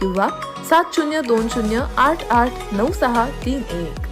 किंवा सात शून्य दोन शून्य आठ आठ नऊ सहा तीन एक.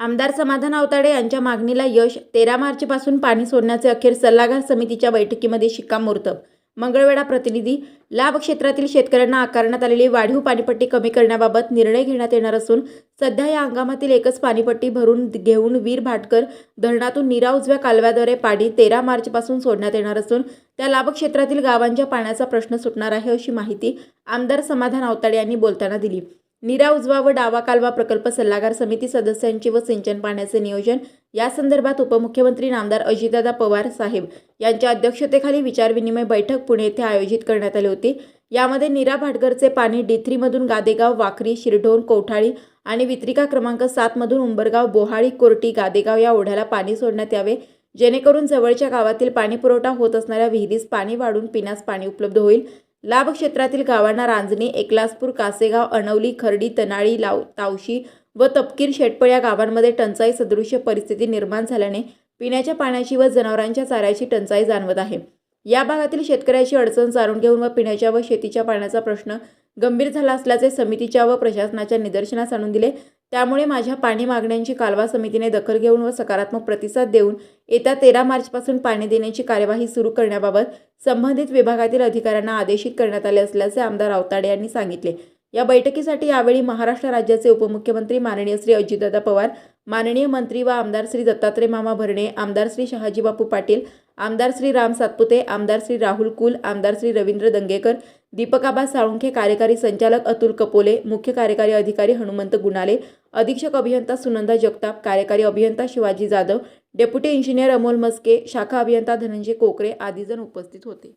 आमदार समाधान अवताडे यांच्या मागणीला यश तेरा मार्चपासून पाणी सोडण्याचे अखेर सल्लागार समितीच्या बैठकीमध्ये शिक्कामोर्तब. मंगळवेढा प्रतिनिधी लाभ क्षेत्रातील शेतकऱ्यांना आकारण्यात आलेली वाढीव पाणीपट्टी कमी करण्याबाबत निर्णय घेण्यात येणार असून सध्या या हंगामातील एकच पाणीपट्टी भरून घेऊन वीर भाटकर धरणातून निरा उजव्या कालव्याद्वारे पाणी तेरा मार्चपासून सोडण्यात येणार असून त्या लाभक्षेत्रातील गावांच्या पाण्याचा प्रश्न सुटणार आहे अशी माहिती आमदार समाधान अवताडे यांनी बोलताना दिली. निरा उजवा व डावा कालवा प्रकल्प सल्लागार समिती सदस्यांचे व सिंचन पाण्याचे नियोजन या संदर्भात उपमुख्यमंत्री नामदार अजितदादा पवार साहेब यांच्या अध्यक्षतेखाली विचारविनिमय बैठक पुणे येथे आयोजित करण्यात आली होती. यामध्ये निरा भाटघरचे पाणी डी थ्रीमधून गादेगाव वाकरी शिरढोण कोठाळी आणि वित्रिका क्रमांक सातमधून उंबरगाव बोहाळी कोर्टी गादेगाव या ओढ्याला पाणी सोडण्यात यावे. जेणेकरून जवळच्या गावातील पाणीपुरवठा होत असणाऱ्या विहिरीस पाणी वाढून पिण्यास पाणी उपलब्ध होईल. लाभ क्षेत्रातील गावांना रांजणी एकलासपूर कासेगाव अणवली खर्डी तनाळी लाव तावशी व तपकीर शेटपळ या गावांमध्ये टंचाई सदृश्य परिस्थिती निर्माण झाल्याने पिण्याच्या पाण्याची व जनावरांच्या चाऱ्याची टंचाई जाणवत आहे. या भागातील शेतकऱ्याची अडचण जाणून घेऊन व पिण्याच्या व शेतीच्या पाण्याचा प्रश्न गंभीर झाला असल्याचे समितीच्या व प्रशासनाच्या निदर्शनास आणून दिले. त्यामुळे माझ्या पाणी मागण्यांची कालवा समितीने दखल घेऊन व सकारात्मक प्रतिसाद देऊन येत्या तेरा मार्चपासून पाणी देण्याची कार्यवाही सुरू करण्याबाबत संबंधित विभागातील अधिकाऱ्यांना आदेशित करण्यात आले असल्याचे आमदार आवताडे यांनी सांगितले. या बैठकीसाठी यावेळी महाराष्ट्र राज्याचे उपमुख्यमंत्री माननीय श्री अजितदादा पवार माननीय मंत्री व आमदार श्री दत्तात्रय मामा भरणे आमदार श्री शहाजीबापू पाटील आमदार श्री राम सातपुते आमदार श्री राहुल कुल आमदार श्री रवींद्र दंगेकर दीपकाबा साळुंखे कार्यकारी संचालक अतुल कपोले मुख्य कार्यकारी अधिकारी हनुमंत गुणाले अधीक्षक अभियंता सुनंदा जगताप कार्यकारी अभियंता शिवाजी जाधव डेप्युटी इंजिनियर अमोल मस्के शाखा अभियंता धनंजय कोकरे आदी जण उपस्थित होते.